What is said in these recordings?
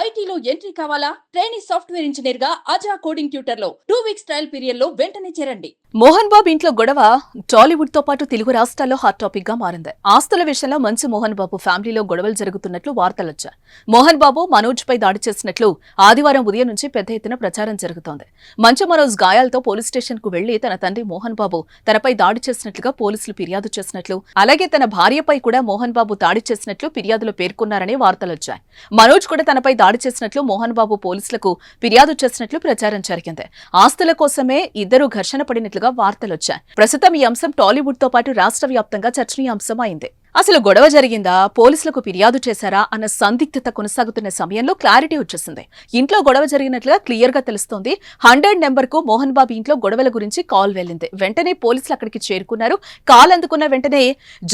ఐటీలో ఎంట్రీ కావాలా? Training software ఇంజనీర్గా అజా కోడింగ్ ట్యూటర్లో టూ వీక్స్ ట్రయల్ పీరియడ్లో వెంటనే చేరండి. మోహన్ బాబు ఇంట్లో గొడవ టాలీవుడ్తో పాటు తెలుగు రాష్ట్రాల్లో హాట్ టాపిక్గా మారింది. ఆస్తుల విషయంలో మంచు మోహన్ బాబు ఫ్యామిలీలో గొడవలు జరుగుతున్నట్లు వార్తలొచ్చాయి. మోహన్ బాబు మనోజ్ పై దాడి చేసినట్లు ఆదివారం ఉదయం నుంచి పెద్ద ఎత్తున ప్రచారం జరుగుతోంది. మంచు మనోజ్ గాయాలతో పోలీస్ స్టేషన్కు వెళ్ళి తన తండ్రి మోహన్ బాబు తనపై దాడి చేసినట్లుగా పోలీసులు ఫిర్యాదు చేసినట్లు అలాగే తన భార్యపై కూడా మోహన్ బాబు దాడి చేసినట్లు ఫిర్యాదులో పేర్కొన్నారని వార్తలొచ్చాయి. మనోజ్ కూడా తనపై దాడి చేసినట్లు మోహన్ బాబు పోలీసులకు ఫిర్యాదు చేసినట్లు ప్రచారం జరిగింది. ఆస్తుల కోసమే ఇద్దరు ఘర్షణ పడినట్లుగా వార్తలొచ్చాయి. ప్రస్తుతం ఈ అంశం టాలీవుడ్తో పాటు రాష్ట్ర వ్యాప్తంగా చర్చనీయాంశం అయింది. అసలు గొడవ జరిగిందా? పోలీసులకు ఫిర్యాదు చేశారా? అన్న సందిగ్ధత కొనసాగుతున్న సమయంలో క్లారిటీ వచ్చేసింది. ఇంట్లో గొడవ జరిగినట్లుగా క్లియర్గా తెలుస్తోంది. హండ్రెడ్ నెంబర్కు మోహన్ బాబు ఇంట్లో గొడవల గురించి కాల్ వెళ్ళింది. వెంటనే పోలీసులు అక్కడికి చేరుకున్నారు. కాల్ అందుకున్న వెంటనే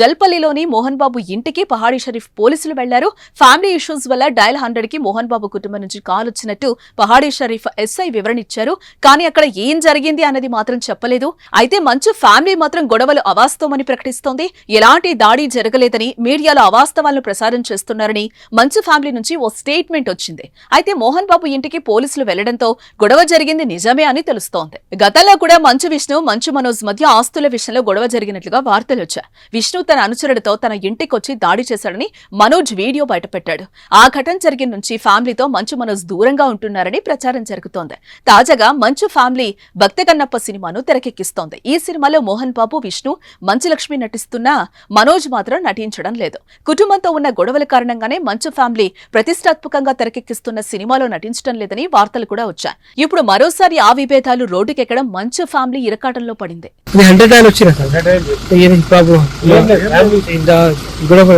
జల్పల్లిలోని మోహన్ బాబు ఇంటికి పహాడీ షరీఫ్ పోలీసులు వెళ్ళారు. ఫ్యామిలీ ఇష్యూస్ వల్ల డయల్ హండ్రెడ్కి మోహన్ బాబు కుటుంబం నుంచి కాల్ వచ్చినట్టు పహాడీ షరీఫ్ ఎస్ఐ వివరణ ఇచ్చారు. కానీ అక్కడ ఏం జరిగింది అన్నది మాత్రం చెప్పలేదు. అయితే మంచు ఫ్యామిలీ మాత్రం గొడవలు అవాస్తవమని ప్రకటిస్తోంది. ఎలాంటి దాడి జరగలేదని మీడియాలో అవాస్తవాలను ప్రసారం చేస్తున్నారని మంచు ఫ్యామిలీ నుంచి ఓ స్టేట్మెంట్ వచ్చింది. అయితే మోహన్ బాబు ఇంటికి పోలీసులు వెళ్ళడంతో గొడవ జరిగింది నిజమే అని తెలుస్తోంది. గతంలో కూడా మంచు విష్ణు మంచు మనోజ్ మధ్య ఆస్తుల విషయంలో గొడవ జరిగినట్లుగా వార్తలు వచ్చాయి. విష్ణు తన అనుచరుడితో తన ఇంటికొచ్చి దాడి చేశాడని మనోజ్ వీడియో బయటపెట్టాడు. ఆ ఘటన జరిగిన నుంచి ఫ్యామిలీతో మంచు మనోజ్ దూరంగా ఉంటున్నారని ప్రచారం జరుగుతోంది. తాజాగా మంచు ఫ్యామిలీ భక్తి కన్నప్ప సినిమాను తెరకెక్కిస్తోంది. ఈ సినిమాలో మోహన్ బాబు విష్ణు మంచు లక్ష్మి నటిస్తున్నా మనోజ్ మాత్రం నటించడం లేదు. కుటుంబంతో ఉన్న గొడవల కారణంగానే మంచు ఫ్యామిలీ ప్రతిష్టాత్మకంగా తెరకెక్కిస్తున్న సినిమాలో నటించడం లేదని వార్తలు కూడా వచ్చాయి. ఇప్పుడు మరోసారి ఆ విభేదాలు రోడ్డుకెక్కడం మంచు ఫ్యామిలీ ఇరకాటంలో పడింది. గొడవ